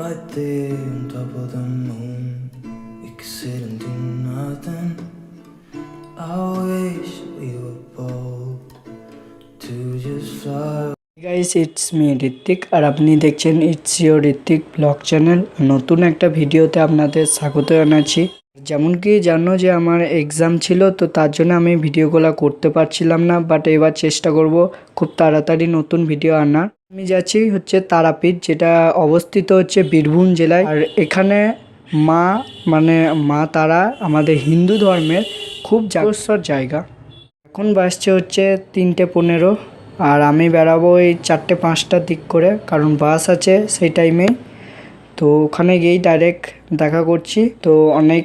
Right there on top of the moon, we could sit and do nothing. I wish we were bold to just fly. Guys it's me Ritwik আর আপনি দেখছেন it's your Ritwik blog channel নতুন একটা ভিডিওতে আপনাদের স্বাগত জানাচ্ছি যেমন কি জানো যে আমার এক্সাম ছিল, তো তার জন্য আমি ভিডিওগুলো করতে পারছিলাম না বাট এবার চেষ্টা করব খুব তাড়াতাড়ি নতুন ভিডিও আনার। আমি যাচ্ছি হচ্ছে তারাপীঠ, যেটা অবস্থিত হচ্ছে বীরভূম জেলায়। আর এখানে মা মানে মা তারা আমাদের হিন্দু ধর্মের খুব জাগ্রস্বর জায়গা। এখন বাসছে হচ্ছে তিনটে পনেরো, আর আমি বেরাবো এই চারটে পাঁচটার দিক করে, কারণ বাস আছে সেই টাইমে তো ওখানে গিয়েই ডাইরেক্ট দেখা করছি। তো অনেক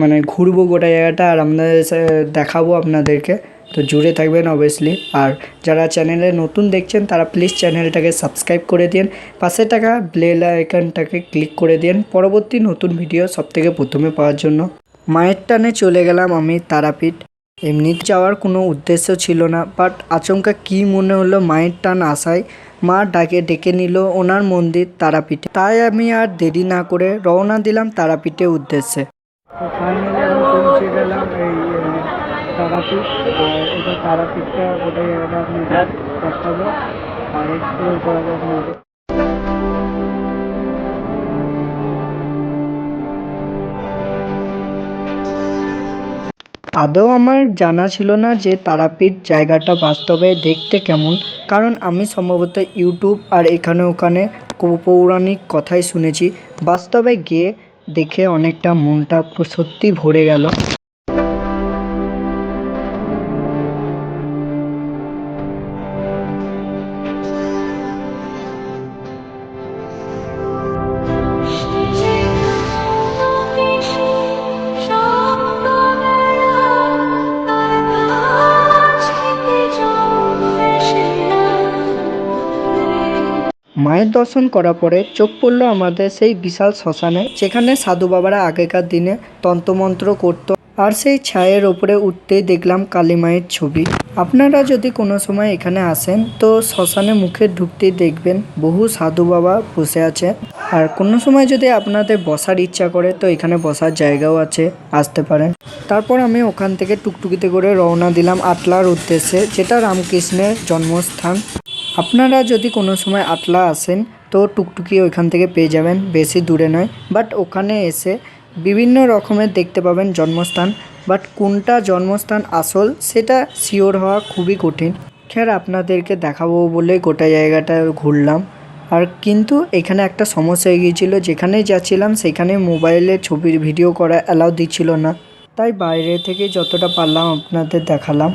মানে ঘুরবো গোটা জায়গাটা আর আপনাদের দেখাবো আপনাদেরকে। তো জুড়ে থাকবেন অবভিয়াসলি আর যারা চ্যানেলে নতুন দেখছেন, তারা প্লিজ চ্যানেলটাকে সাবস্ক্রাইব করে দিন পাশে টাকা বেল আইকনটাকে ক্লিক করে দিন পরবর্তী নতুন ভিডিও সবথেকে প্রথমে পাওয়ার জন্য। মায়ের টানে চলে গেলাম আমি তারাপীঠ। এমনি যাওয়ার কোনো উদ্দেশ্য ছিল না বাট আচমকা কি মনে হলো মায়ের টান আসায় মা ডাকে ডেকে নিল ওনার মন্দির তারাপীঠে। তাই আমি আর দেরি না করে রওনা দিলাম তারাপীঠের উদ্দেশ্যে। তারাপীঠ। তারাপীঠটা ওটাই আর আদৌ আমার জানা ছিল না যে তারাপীঠ জায়গাটা বাস্তবে দেখতে কেমন, কারণ আমি সম্ভবত ইউটিউব আর এখানে ওখানে পৌরাণিক কথাই শুনেছি। বাস্তবে গিয়ে দেখে অনেকটা মনটা সত্যি ভরে গেল। মায়ের দর্শন করার পরে চোখ পড়ল আমাদের সেই বিশাল শ্মশানে, যেখানে সাধু বাবারা আগেকার দিনে তন্ত্রমন্ত্র করতো। আর সেই ছায়ের ওপরে উঠতেই দেখলাম কালী মায়ের ছবি। আপনারা যদি কোনো সময় এখানে আসেন, তো শ্মশানে মুখে ঢুকতেই দেখবেন বহু সাধু বাবা বসে আছে। আর কোনো সময় যদি আপনাদের বসার ইচ্ছা করে, তো এখানে বসার জায়গাও আছে, আসতে পারেন। তারপর আমি ওখান থেকে টুকটুকিতে করে রওনা দিলাম আটলার উদ্দেশ্যে, যেটা রামকৃষ্ণের জন্মস্থান। আপনারা যদি কোনো সময় আটলা আসেন, তো টুকটুকি ওইখান থেকে পেয়ে যাবেন, বেশি দূরে নয়। বাট ওখানে এসে বিভিন্ন রকমের দেখতে পাবেন জন্মস্থান। বাট কোনটা জন্মস্থান আসল, সেটা শিওর হওয়া খুবই কঠিন। খের আপনাদেরকে দেখাবো বলে গোটা জায়গাটা ঘুরলাম। আর কিন্তু এখানে একটা সমস্যা হয়ে গিয়েছিল, যেখানেই যাচ্ছিলাম, সেখানে মোবাইলে ছবির ভিডিও করা অ্যালাউ দিচ্ছিল না। তাই বাইরে থেকে যতটা পারলাম আপনাদের দেখালাম।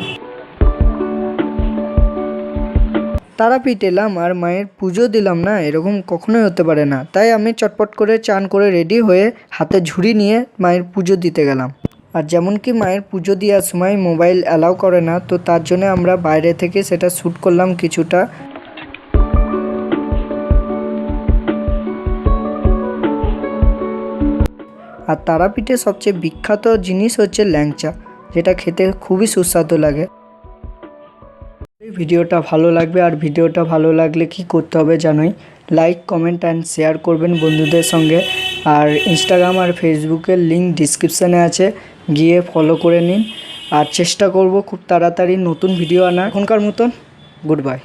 তারাপীঠ এলাম আর মায়ের পুজো দিলাম না, এরকম কখনোই হতে পারে না। তাই আমি চটপট করে চান করে রেডি হয়ে হাতে ঝুড়ি নিয়ে মায়ের পুজো দিতে গেলাম। আর যেমন কি মায়ের পুজো দেওয়ার সময় মোবাইল অ্যালাউ করে না, তো তার জন্য আমরা বাইরে থেকে সেটা শ্যুট করলাম কিছুটা। আর তারাপীঠে সবচেয়ে বিখ্যাত জিনিস হচ্ছে ল্যাংচা, যেটা খেতে খুবই সুস্বাদু লাগে। ভিডিওটা ভালো লাগবে আর ভিডিওটা ভালো লাগলে কি করতে হবে জানোই? লাইক কমেন্ট অ্যান্ড শেয়ার করবেন বন্ধুদের সঙ্গে। আর ইনস্টাগ্রাম আর ফেসবুকের লিঙ্ক ডিসক্রিপশানে আছে। গিয়ে ফলো করে নিন। আর চেষ্টা করব খুব তাড়াতাড়ি নতুন ভিডিও আনার। এখনকার মতন গুড বাই